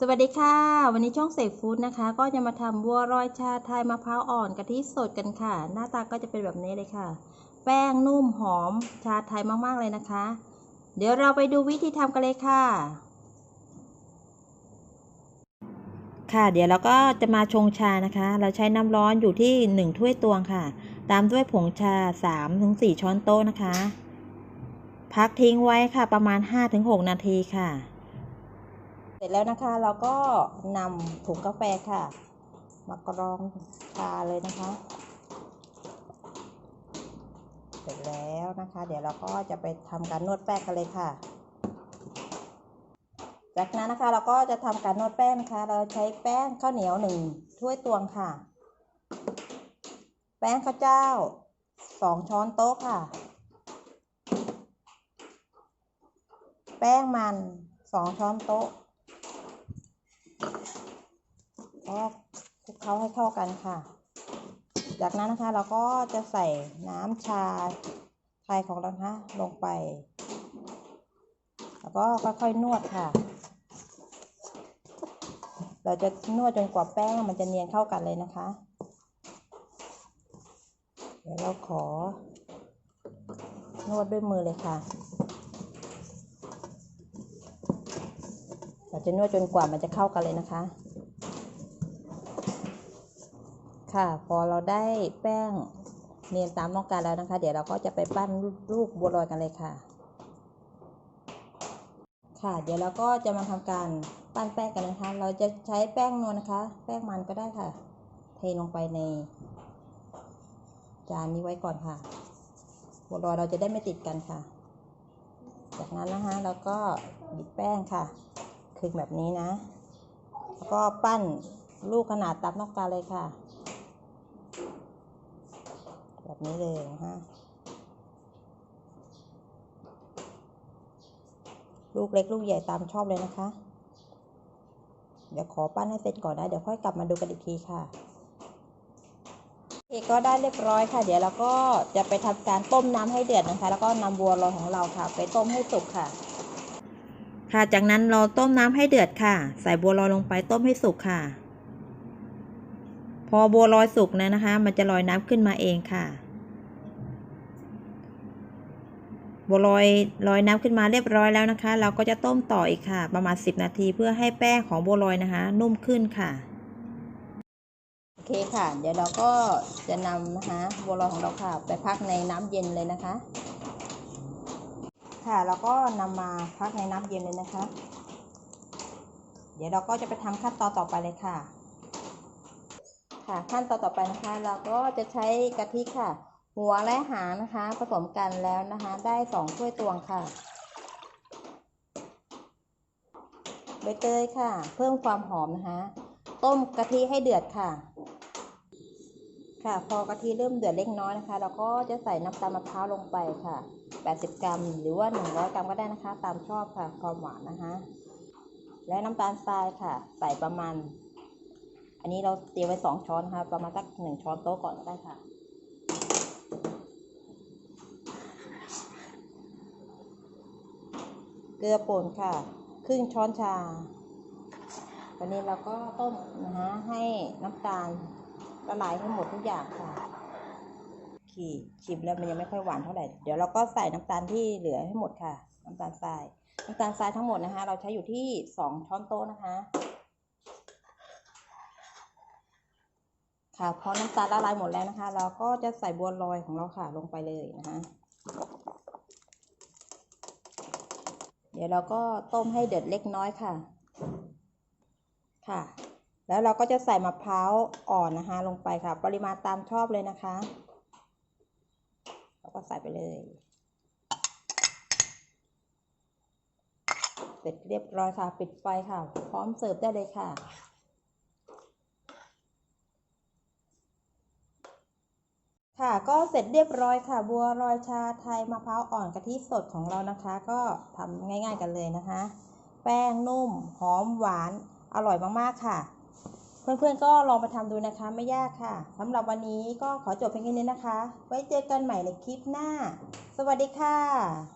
สวัสดีค่ะ วันนี้ช่องเสกฟู้ดนะคะ ก็จะมาทำบัวลอยชาไทยมะพร้าวอ่อนกะทิสดกันค่ะ หน้าตาก็จะเป็นแบบนี้เลยค่ะ แป้งนุ่มหอมชาไทยมากๆเลยนะคะ เดี๋ยวเราไปดูวิธีทำกันเลยค่ะ ค่ะ เดี๋ยวเราก็จะมาชงชานะคะ เราใช้น้ำร้อนอยู่ที่ 1 ถ้วยตวงค่ะ ตามด้วยผงชา 3-4 ช้อนโต๊ะนะคะ พักทิ้งไว้ค่ะประมาณ 5-6 นาทีค่ะ เสร็จแล้วนะคะเราก็นำถุงกาแฟค่ะ มากรองชาเลยนะคะ เสร็จแล้วนะคะ เดี๋ยวเราก็จะไปทำการนวดแป้งกันเลยค่ะ จากนั้นนะคะเราก็จะทำการนวดแป้งนะคะ เราใช้แป้งข้าวเหนียวหนึ่งถ้วยตวงค่ะ แป้งข้าวเจ้าสองช้อนโต๊ะค่ะ แป้งมันสองช้อนโต๊ะ ก็คลุก เคล้าให้เข้ากันค่ะ จากนั้นนะคะเราก็จะใส่น้ำชาไทยของเรานะคะลงไป แล้วก็ค่อยๆนวดค่ะ เราจะนวดจนกว่าแป้งมันจะเนียนเข้ากันเลยนะคะ เดี๋ยวเราขอ นวดด้วยมือเลยค่ะ เราจะนวดจนกว่ามันจะเข้ากันเลยนะคะ ค่ะพอเราได้แป้งเนียนตามต้องการแล้วนะคะ เดี๋ยวเราก็จะไปปั้นลูกบัวลอยกันเลยค่ะ ค่ะ เดี๋ยวเราก็จะมาทำการปั้นแป้งกันนะคะ เราจะใช้แป้งนวลนะคะ แป้งมันก็ได้ค่ะ เทลงไปใน จานนี้ไว้ก่อนค่ะบัวลอยเราจะได้ไม่ติดกันค่ะ จากนั้นนะคะเราก็หยิบแป้งค่ะคลึงแบบนี้นะ แล้วก็ปั้นลูกขนาดตามต้องการเลยค่ะ แบบนี้เลยนะคะลูกเล็กลูกใหญ่ตามชอบเลยนะคะ เดี๋ยวขอปั้นให้เสร็จก่อนนะ เดี๋ยวค่อยกลับมาดูกันอีกทีค่ะเอกก็ได้เรียบร้อยค่ะ เดี๋ยวเราก็จะไปทำการต้มน้ำให้เดือดนะคะ แล้วก็นำบัวลอยของเราค่ะ ไปต้มให้สุกค่ะ ค่ะ จากนั้นเราต้มน้ำให้เดือดค่ะ ใส่บัวลอยลงไปต้มให้สุกค่ะ พอบัวลอยสุกนะนะคะ มันจะลอยน้ำขึ้นมาเองค่ะ บัวลอยลอยน้ำขึ้นมาเรียบร้อยแล้วนะคะ เราก็จะต้มต่ออีกค่ะ ประมาณ 10 นาทีเพื่อให้แป้งของบัวลอยนะคะ นุ่มขึ้นค่ะโอเคค่ะ เดี๋ยวเราก็จะนำนะคะบัวลอยของเราค่ะ ไปพักในน้ำเย็นเลยนะคะ ค่ะเราก็นำมาพักในน้ำเย็นเลยนะคะ เดี๋ยวเราก็จะไปทำขั้นตอนต่อไปเลยค่ะ ค่ะ ขั้นตอนต่อไปนะคะ เราก็จะใช้กะทิค่ะ หัวและหางนะคะ ผสมกันแล้วนะคะ ได้สองถ้วยตวงค่ะใบเตยค่ะ เพิ่มความหอมนะคะ ต้มกะทิให้เดือดค่ะ ค่ะ พอกะทิเริ่มเดือดเล็กน้อยนะคะ เราก็จะใส่น้ำตาลมะพร้าวลงไปค่ะ 80 กรัม หรือว่า 100 กรัมก็ได้นะคะ ตามชอบค่ะ ความหวานนะคะ และน้ำตาลทรายค่ะ ใส่ประมาณ อันนี้เราเตรียมไว้สองช้อนนะคะประมาณสักหนึ่งช้อนโต๊ะก่อนก็ได้ค่ะเกลือป่นค่ะ ครึ่งช้อนชาตอนนี้เราก็ต้มนะคะให้น้ำตาลละลายให้หมดทุกอย่างค่ะ ขีดชิมแล้วมันยังไม่ค่อยหวานเท่าไหร่ เดี๋ยวเราก็ใส่น้ำตาลที่เหลือให้หมดค่ะ น้ำตาลทราย น้ำตาลทรายทั้งหมดนะคะ เราใช้อยู่ที่สองช้อนโต๊ะนะคะ ค่ะพอน้ำตาลละลายหมดแล้วนะคะ เราก็จะใส่บัวลอยของเราค่ะลงไปเลยนะคะเดี๋ยวเราก็ต้มให้เดือดเล็กน้อยค่ะ ค่ะ แล้วเราก็จะใส่มะพร้าวอ่อนนะคะ ลงไปค่ะ ปริมาณตามชอบเลยนะคะ เราก็ใส่ไปเลย เสร็จเรียบร้อยค่ะ ปิดไฟค่ะ พร้อมเสิร์ฟได้เลยค่ะค่ะ ก็เสร็จเรียบร้อยค่ะ บัวลอยชาไทยมะพร้าวอ่อนกะทิสดของเรานะคะ ก็ทำง่าย ๆกันเลยนะคะ แป้งนุ่ม หอมหวาน อร่อยมากๆค่ะ เพื่อนๆก็ลองไปทำดูนะคะ ไม่ยากค่ะสำหรับวันนี้ก็ขอจบเพียงแค่นี้นะคะ ไว้เจอกันใหม่ในคลิปหน้า สวัสดีค่ะ